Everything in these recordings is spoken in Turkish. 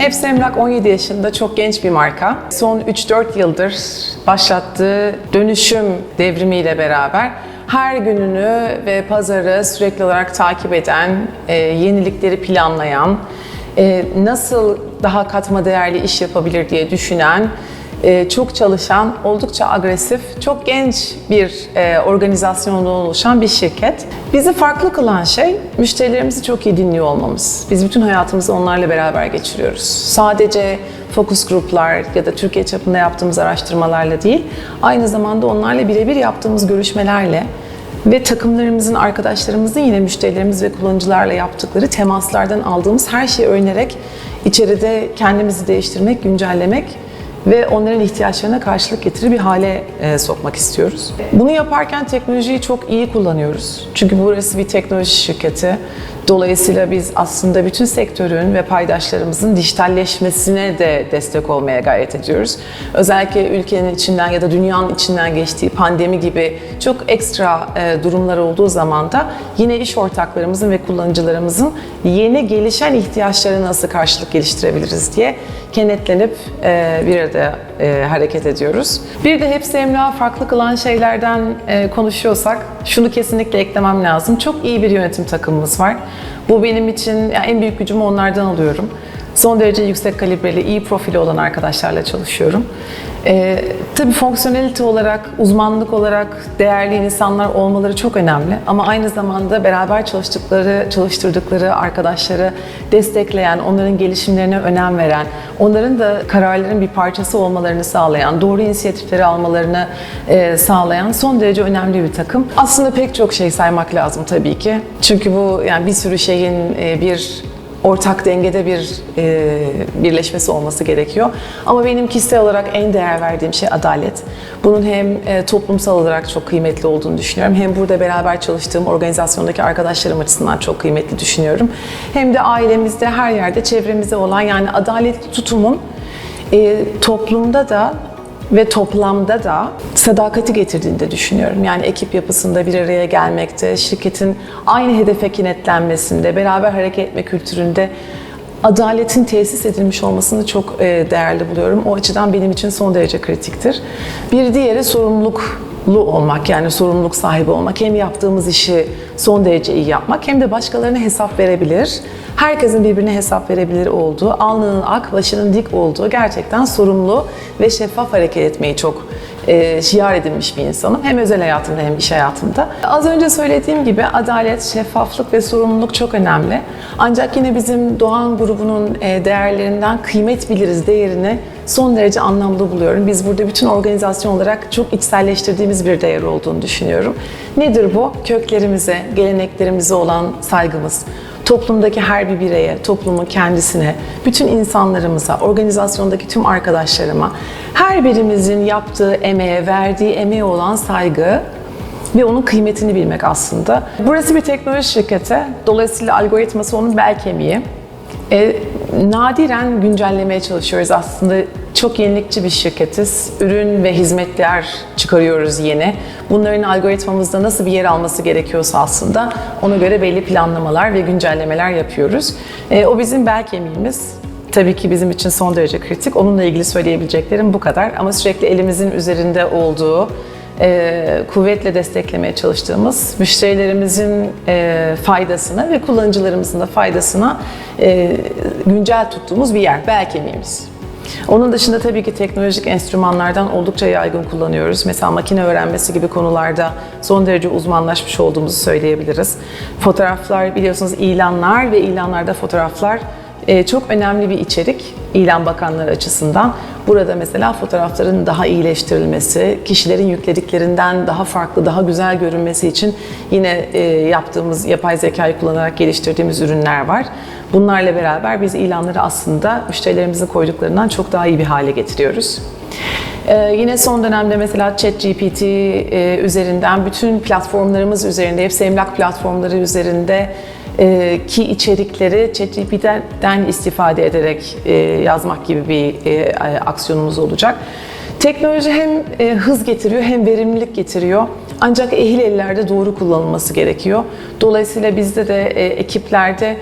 Hepsi Emlak 17 yaşında çok genç bir marka. Son 3-4 yıldır başlattığı dönüşüm devrimiyle beraber her gününü ve pazarı sürekli olarak takip eden, e, yenilikleri planlayan, e, nasıl daha katma değerli iş yapabilir diye düşünen, e, çok çalışan, oldukça agresif, çok genç bir e, organizasyondan oluşan bir şirket. Bizi farklı kılan şey müşterilerimizi çok iyi dinliyor olmamız. Biz bütün hayatımızı onlarla beraber geçiriyoruz. Sadece fokus gruplar ya da Türkiye çapında yaptığımız araştırmalarla değil, aynı zamanda onlarla birebir yaptığımız görüşmelerle ve takımlarımızın, arkadaşlarımızın yine müşterilerimiz ve kullanıcılarla yaptıkları temaslardan aldığımız her şeyi öğrenerek içeride kendimizi değiştirmek, güncellemek ve onların ihtiyaçlarına karşılık getirir bir hale e, sokmak istiyoruz. Bunu yaparken teknolojiyi çok iyi kullanıyoruz. Çünkü burası bir teknoloji şirketi. Dolayısıyla biz aslında bütün sektörün ve paydaşlarımızın dijitalleşmesine de destek olmaya gayret ediyoruz. Özellikle ülkenin içinden ya da dünyanın içinden geçtiği pandemi gibi çok ekstra e, durumlar olduğu zaman da yine iş ortaklarımızın ve kullanıcılarımızın yeni gelişen ihtiyaçlarına nasıl karşılık geliştirebiliriz diye kenetlenip e, bir arada e, hareket ediyoruz. Bir de hepsi emlak farklı kılan şeylerden konuşuyorsak şunu kesinlikle eklemem lazım. Çok iyi bir yönetim takımımız var. Bu benim için yani en büyük gücümü onlardan alıyorum. Son derece yüksek kalibreli, iyi profili olan arkadaşlarla çalışıyorum. Ee, tabii fonksiyonelite olarak, uzmanlık olarak değerli insanlar olmaları çok önemli. Ama aynı zamanda beraber çalıştıkları, çalıştırdıkları arkadaşları destekleyen, onların gelişimlerine önem veren, onların da kararların bir parçası olmalarını sağlayan, doğru inisiyatifleri almalarını e, sağlayan son derece önemli bir takım. Aslında pek çok şey saymak lazım tabii ki. Çünkü bu yani bir sürü şeyin e, bir ortak dengede bir e, birleşmesi olması gerekiyor. Ama benim kişisel olarak en değer verdiğim şey adalet. Bunun hem e, toplumsal olarak çok kıymetli olduğunu düşünüyorum. Hem burada beraber çalıştığım organizasyondaki arkadaşlarım açısından çok kıymetli düşünüyorum. Hem de ailemizde, her yerde, çevremizde olan yani adaletli tutumun e, toplumda da ve toplamda da sadakati getirdiğini de düşünüyorum. Yani ekip yapısında bir araya gelmekte, şirketin aynı hedefe kenetlenmesinde, beraber hareket etme kültüründe adaletin tesis edilmiş olmasını çok e, değerli buluyorum. O açıdan benim için son derece kritiktir. Bir diğeri sorumluluklu olmak yani sorumluluk sahibi olmak. Hem yaptığımız işi son derece iyi yapmak hem de başkalarına hesap verebilir. Herkesin birbirine hesap verebilir olduğu, alnının ak, başının dik olduğu gerçekten sorumlu ve şeffaf hareket etmeyi çok e, şiar edilmiş bir insanım. Hem özel hayatımda hem iş hayatımda. Az önce söylediğim gibi adalet, şeffaflık ve sorumluluk çok önemli. Ancak yine bizim Doğan grubunun e, değerlerinden kıymet biliriz değerini son derece anlamlı buluyorum. Biz burada bütün organizasyon olarak çok içselleştirdiğimiz bir değer olduğunu düşünüyorum. Nedir bu? Köklerimize, geleneklerimize olan saygımız toplumdaki her bir bireye, toplumun kendisine, bütün insanlarımıza, organizasyondaki tüm arkadaşlarıma, her birimizin yaptığı emeğe, verdiği emeğe olan saygı ve onun kıymetini bilmek aslında. Burası bir teknoloji şirketi. Dolayısıyla algoritması onun bel kemiği. E, nadiren güncellemeye çalışıyoruz aslında. Çok yenilikçi bir şirketiz. Ürün ve hizmetler çıkarıyoruz yeni. Bunların algoritmamızda nasıl bir yer alması gerekiyorsa aslında ona göre belli planlamalar ve güncellemeler yapıyoruz. E, o bizim bel kemiğimiz. Tabii ki bizim için son derece kritik. Onunla ilgili söyleyebileceklerim bu kadar. Ama sürekli elimizin üzerinde olduğu, e, kuvvetle desteklemeye çalıştığımız müşterilerimizin e, faydasına ve kullanıcılarımızın da faydasına e, güncel tuttuğumuz bir yer, bel kemiğimiz. Onun dışında tabii ki teknolojik enstrümanlardan oldukça yaygın kullanıyoruz. Mesela makine öğrenmesi gibi konularda son derece uzmanlaşmış olduğumuzu söyleyebiliriz. Fotoğraflar biliyorsunuz ilanlar ve ilanlarda fotoğraflar çok önemli bir içerik ilan bakanları açısından. Burada mesela fotoğrafların daha iyileştirilmesi, kişilerin yüklediklerinden daha farklı, daha güzel görünmesi için yine e, yaptığımız yapay zekayı kullanarak geliştirdiğimiz ürünler var. Bunlarla beraber biz ilanları aslında müşterilerimizin koyduklarından çok daha iyi bir hale getiriyoruz. Ee, yine son dönemde mesela ChatGPT e, üzerinden bütün platformlarımız üzerinde, hepsi emlak platformları üzerinde e, ki içerikleri ChatGPT'den istifade ederek e, yazmak gibi bir e, aksiyonumuz olacak. Teknoloji hem e, hız getiriyor hem verimlilik getiriyor. Ancak ehil ellerde doğru kullanılması gerekiyor. Dolayısıyla bizde de e, ekiplerde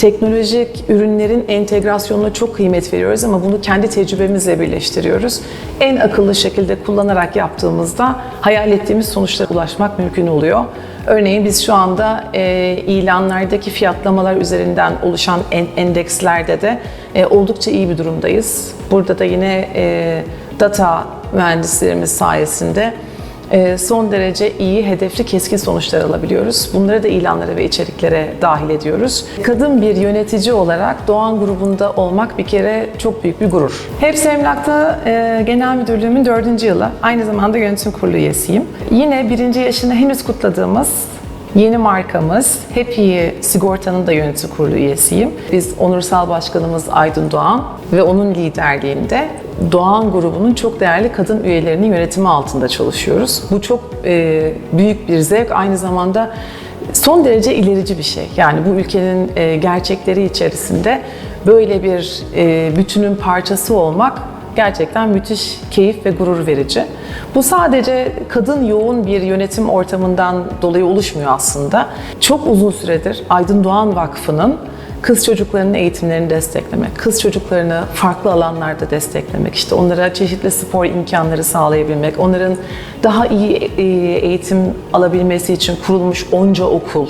teknolojik ürünlerin entegrasyonuna çok kıymet veriyoruz ama bunu kendi tecrübemizle birleştiriyoruz. En akıllı şekilde kullanarak yaptığımızda hayal ettiğimiz sonuçlara ulaşmak mümkün oluyor. Örneğin biz şu anda e, ilanlardaki fiyatlamalar üzerinden oluşan en- endekslerde de e, oldukça iyi bir durumdayız. Burada da yine e, data mühendislerimiz sayesinde son derece iyi, hedefli, keskin sonuçlar alabiliyoruz. Bunları da ilanlara ve içeriklere dahil ediyoruz. Kadın bir yönetici olarak Doğan grubunda olmak bir kere çok büyük bir gurur. Hepsi Emlak'ta e, genel müdürlüğümün dördüncü yılı. Aynı zamanda yönetim kurulu üyesiyim. Yine birinci yaşını henüz kutladığımız Yeni markamız Happy Sigorta'nın da yönetim kurulu üyesiyim. Biz onursal başkanımız Aydın Doğan ve onun liderliğinde Doğan grubunun çok değerli kadın üyelerinin yönetimi altında çalışıyoruz. Bu çok e, büyük bir zevk. Aynı zamanda son derece ilerici bir şey. Yani bu ülkenin e, gerçekleri içerisinde böyle bir e, bütünün parçası olmak gerçekten müthiş keyif ve gurur verici. Bu sadece kadın yoğun bir yönetim ortamından dolayı oluşmuyor aslında. Çok uzun süredir Aydın Doğan Vakfı'nın kız çocuklarının eğitimlerini desteklemek, kız çocuklarını farklı alanlarda desteklemek, işte onlara çeşitli spor imkanları sağlayabilmek, onların daha iyi e, eğitim alabilmesi için kurulmuş onca okul,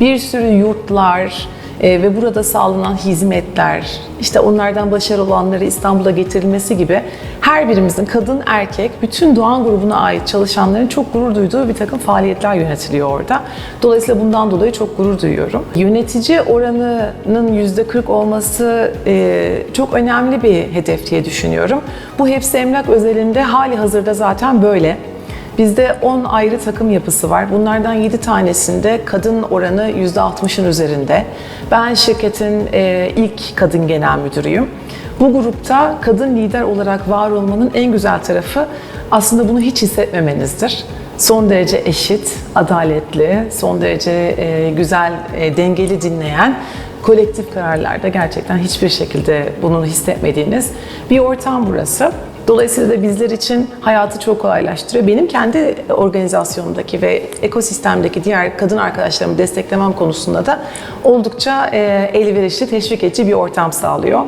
bir sürü yurtlar, e, ve burada sağlanan hizmetler, işte onlardan başarılı olanları İstanbul'a getirilmesi gibi her birimizin kadın erkek bütün Doğan grubuna ait çalışanların çok gurur duyduğu bir takım faaliyetler yönetiliyor orada. Dolayısıyla bundan dolayı çok gurur duyuyorum. Yönetici oranının %40 olması e, çok önemli bir hedef diye düşünüyorum. Bu hepsi emlak özelinde hali hazırda zaten böyle. Bizde 10 ayrı takım yapısı var. Bunlardan 7 tanesinde kadın oranı %60'ın üzerinde. Ben şirketin e, ilk kadın genel müdürüyüm. Bu grupta kadın lider olarak var olmanın en güzel tarafı aslında bunu hiç hissetmemenizdir. Son derece eşit, adaletli, son derece e, güzel, e, dengeli dinleyen kolektif kararlarda gerçekten hiçbir şekilde bunu hissetmediğiniz bir ortam burası. Dolayısıyla da bizler için hayatı çok kolaylaştırıyor. Benim kendi organizasyonumdaki ve ekosistemdeki diğer kadın arkadaşlarımı desteklemem konusunda da oldukça e, elverişli, teşvik edici bir ortam sağlıyor.